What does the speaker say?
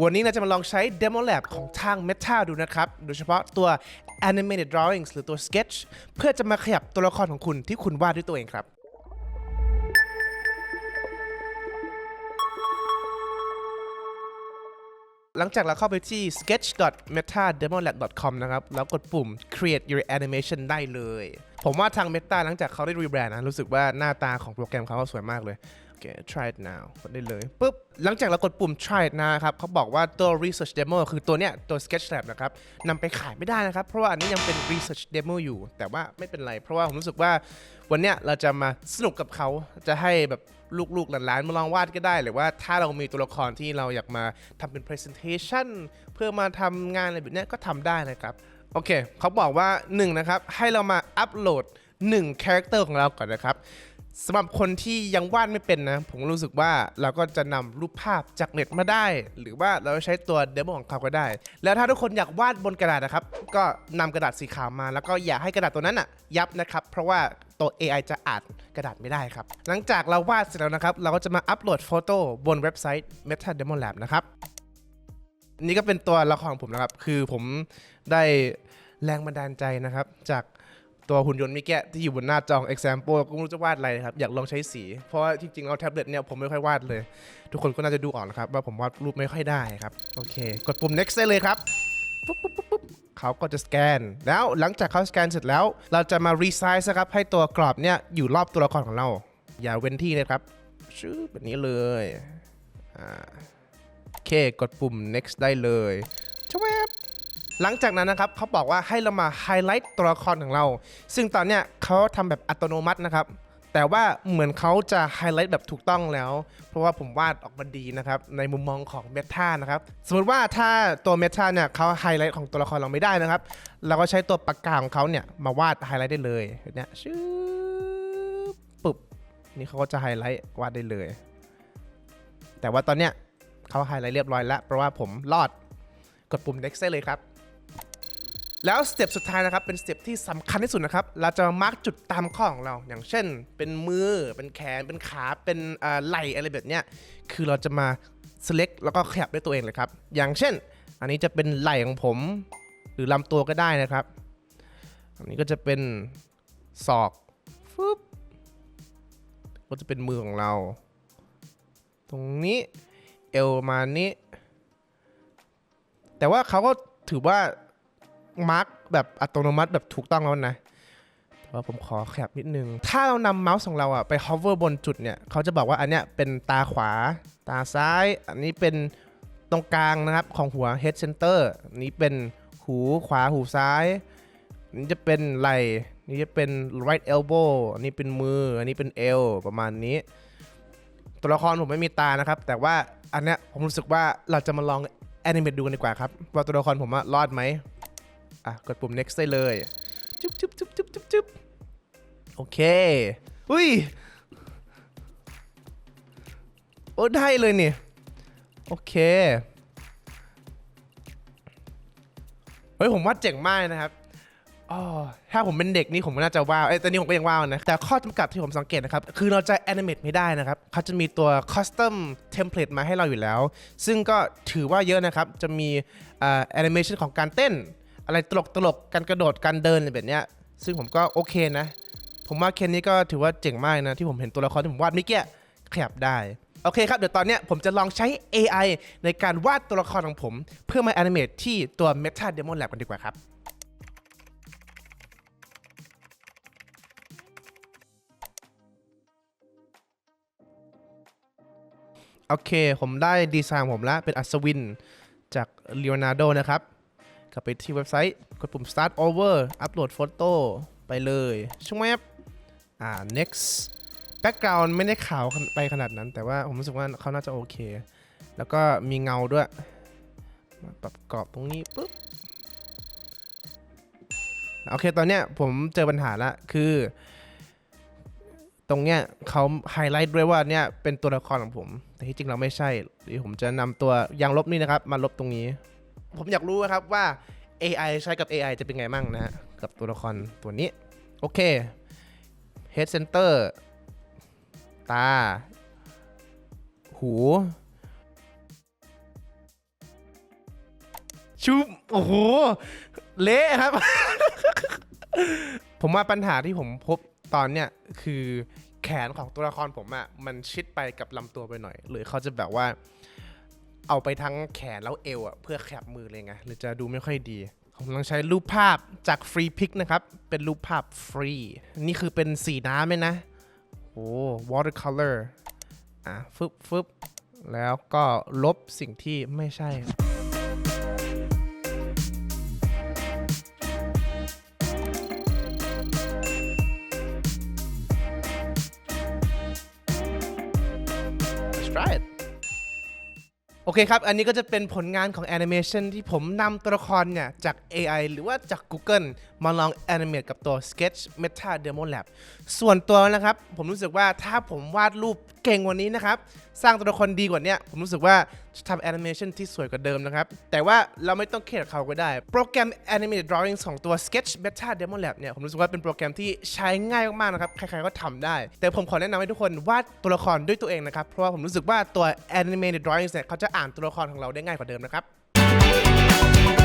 วันนี้เราจะมาลองใช้ Demo Lab ของทาง Meta ดูนะครับ โดยเฉพาะตัว Animated Drawings หรือตัว Sketch เพื่อจะมาขยับตัวละครของคุณที่คุณวาดด้วยตัวเองครับหลังจากเราเข้าไปที่ sketch.metademolab.com นะครับ แล้วกดปุ่ม create your animation ได้เลย ผมว่าทาง Meta หลังจากเขาได้รีแบรนด์นะ รู้สึกว่าหน้าตาของโปรแกรมเขาสวยมากเลย เค try it now กดได้เลยปุ๊บหลังจากเรากดปุ่ม try it now ครับเขาบอกว่าตัว research demo คือตัวเนี้ยตัว sketch lab นะครับนำไปขายไม่ได้นะครับ เพราะว่าอันนี้ยังเป็น research demo อยู่ แต่ว่าไม่เป็นไร เพราะว่าผมรู้สึกว่าวันเนี้ยเราจะมาสนุกกับเขาจะให้แบบลูกๆหลานๆมาลองวาดก็ได้ หรือว่าถ้าเรามีตัวละครที่เราอยากมาทำเป็น presentation เพื่อมาทำงานอะไรแบบเนี้ยก็ทำได้นะครับโอเคเขาบอกว่า1นะครับให้เรามาอัปโหลด1 character ของเราก่อนนะครับ สำหรับคนที่ยังวาดไม่เป็นนะ ผมรู้สึกว่าเราก็จะนำรูปภาพจากเน็ตมาได้ หรือว่าเราใช้ตัวเดโมของเขาก็ได้ แล้วถ้าทุกคนอยากวาดบนกระดาษนะครับ ก็นำกระดาษสีขาวมา แล้วก็อย่าให้กระดาษตัวนั้นอะยับนะครับ เพราะว่าตัว AI จะอ่านกระดาษไม่ได้ครับ หลังจากเราวาดเสร็จแล้วนะครับ เราก็จะมาอัปโหลดโฟโต้บนเว็บไซต์ Meta Demo Lab นะครับนี่ก็เป็นตัวละครของผมนะครับ คือผมได้แรงบันดาลใจนะครับ จาก ตัวหุ่นยนต์มิแกะที่อยู่บนหน้าจอ example ก็ไม่รู้จะวาดอะไรนะครับ อยากลองใช้สี เพราะว่าจริงๆเอาแท็บเล็ตเนี่ยผมไม่ค่อยวาดเลย ทุกคนก็น่าจะดูออกนะครับ ว่าผมวาดรูปไม่ค่อยได้ครับ โอเค กดปุ่ม next ได้เลยครับปุ๊บปุ๊บปุ๊บปุ๊บเขาก็จะสแกน แล้วหลังจากเขาสแกนเสร็จแล้ว เราจะมา resize นะครับ ให้ตัวกรอบเนี่ยอยู่รอบตัวละครของเรา อย่าเว้นที่นะครับชื่อแบบนี้เลยอ่าโอเค กดปุ่ม next ได้เลยชวบ หลังจากนั้นนะครับเขาบอกว่าให้เรามาไฮไลท์ตัวละครของเรา ซึ่งตอนเนี้ยเขาทำแบบอัตโนมัตินะครับ แต่ว่าเหมือนเขาจะไฮไลท์แบบถูกต้องแล้ว เพราะว่าผมวาดออกมาดีนะครับ ในมุมมองของ Meta นะครับ สมมติว่าถ้าตัว Meta เนี่ยเขาไฮไลท์ของตัวละครเราไม่ได้นะครับ เราก็ใช้ตัวปากกาของเขาเนี่ยมาวาดไฮไลท์ได้เลยเนี้ยชื่อปุ๊บนี่เขาก็จะไฮไลท์วาดได้เลย แต่ว่าตอนเนี้ยเขาไฮไลท์เรียบร้อยแล้วเพราะว่าผมรอดกดปุ่ม next ได้เลยครับ แล้วสเต็ปสุดท้ายนะครับเป็นสเต็ปที่สำคัญที่สุดนะครับเราจะมาร์กจุดตามข้อของเรา อย่างเช่น เป็นมือเป็นแขนเป็นขาเป็นไหล่อะไรแบบเนี้ยคือเราจะมา select แล้วก็ขยับด้วยตัวเองเลยครับ อย่างเช่น อันนี้จะเป็นไหล่ของผม หรือลำตัวก็ได้นะครับ อันนี้ก็จะเป็นศอกฟึบก็จะเป็นมือของเรา ตรงนี้เอวมานี้ แต่ว่าเขาก็ถือว่า มาร์กแบบอัตโนมัติแบบถูกต้องแล้วนะแต่ว่าผมขอแคบนิดนึง ถ้าเรานำเมาส์ของเราอะไป hover บนจุดเนี่ยเขาจะบอกว่าอันเนี้ยเป็นตาขวา ตาซ้าย อันนี้เป็นตรงกลางนะครับของหัว head center อันนี้เป็นหูขวาหูซ้ายนนี้จะเป็นไหล่นนี่จะเป็น right elbow อันนี้เป็นมือ อันนี้เป็นเอวประมาณนี้ ตัวละครผมไม่มีตานะครับ แต่ว่าอันเนี้ยผมรู้สึกว่าเราจะมาลองแอนิเมตดูกันดีกว่าครับ ว่าตัวละครผมอะรอดไหม อะกดปุ่ม next ได้เลยจุ๊บจุ๊บจุ๊บจุ๊บจุ๊บจุ๊บโอเค อุ้ย โอ้ได้เลยนี่ โอเค เฮ้ย ผมว่าเจ๋งมากนะครับอ๋อถ้าผมเป็นเด็กนี่ผมก็น่าจะว้าวเอ้ยตอนนี้ผมก็ยังว้าวนะ แต่ข้อจำกัดที่ผมสังเกตนะครับ คือเราจะแอนิเมตไม่ได้นะครับ เขาจะมีตัว custom template มาให้เราอยู่แล้ว ซึ่งก็ถือว่าเยอะนะครับ จะมีแอนิเมชันของการเต้น อะไรตลกตลกการกระโดดการเดินอะไรแบบเนี้ย ซึ่งผมก็โอเคนะ ผมว่าเคนนี้ก็ถือว่าเจ๋งมากนะ ที่ผมเห็นตัวละครที่ผมวาดเมื่อกี้ขยับได้ โอเคครับ เดี๋ยวตอนเนี้ยผมจะลองใช้ AI ในการวาดตัวละครของผม เพื่อมาแอนิเมตที่ตัว Meta Demo Lab กันดีกว่าครับโอเค ผมได้ดีไซน์ผมแล้วเป็นอัศวินจาก Leonardo นะครับ กลับไปที่เว็บไซต์ กดปุ่ม start over อัปโหลดโฟโต้ไปเลยช่วงแวบอ่า next background ไม่ได้ขาวไปขนาดนั้น แต่ว่าผมรู้สึกว่าเขาน่าจะโอเค แล้วก็มีเงาด้วยมาปรับกรอบตรงนี้ปุ๊บโอเคตอนเนี้ยผมเจอปัญหาละคือ ตรงเนี้ยเขาไฮไลท์ด้วยว่าเนี่ยเป็นตัวละครของผม แต่ที่จริงเราไม่ใช่เดี๋ยวผมจะนำตัวยางลบนี่นะครับ มาลบตรงนี้ ผมอยากรู้นะครับว่า AI ใช้กับ AI จะเป็นไงมั่งนะฮะกับตัวละครตัวนี้ โอเค Head Center ตา หูชุบโอ้โห เละครับ ผมว่าปัญหาที่ผมพบตอนเนี้ยคือแขนของตัวละครผมอะมันชิดไปกับลำตัวไปหน่อย หรือเขาจะแบบว่า เอาไปทั้งแขนแล้วเอวอะเพื่อแคบมือเลยไงหรือจะดูไม่ค่อยดี ผมต้องใช้รูปภาพจากฟรีพิกนะครับ เป็นรูปภาพฟรี นี่คือเป็นสีน้ำเลยนะ โอ้ watercolor อะฟึบฟึบแล้วก็ลบสิ่งที่ไม่ใช่ try it โอเคครับ อันนี้ก็จะเป็นผลงานของแอนิเมชันที่ผมนำตัวละครเนี่ย จาก AI หรือว่าจาก Google มาลองแอนิเมตกับตัว Sketch Meta Demo Lab ส่วนตัวนะครับ ผมรู้สึกว่าถ้าผมวาดรูปเก่งกว่านี้นะครับ สร้างตัวละครดีกว่านี้ผมรู้สึกว่าจะทำแอนิเมชันที่สวยกว่าเดิมนะครับ แต่ว่าเราไม่ต้องเครียดเขาก็ได้ โปรแกรม Animated Drawing ของตัว Sketch Meta Demo Lab เนี่ย ผมรู้สึกว่าเป็นโปรแกรมที่ใช้ง่ายมากๆนะครับ ใครๆก็ทำได้ แต่ผมขอแนะนำให้ทุกคนวาดตัวละครด้วยตัวเองนะครับ เพราะว่าผมรู้สึกว่าตัว Animated Drawing เนี่ยเขาจะอ่านตัวละครของเราได้ง่ายกว่าเดิมนะครับ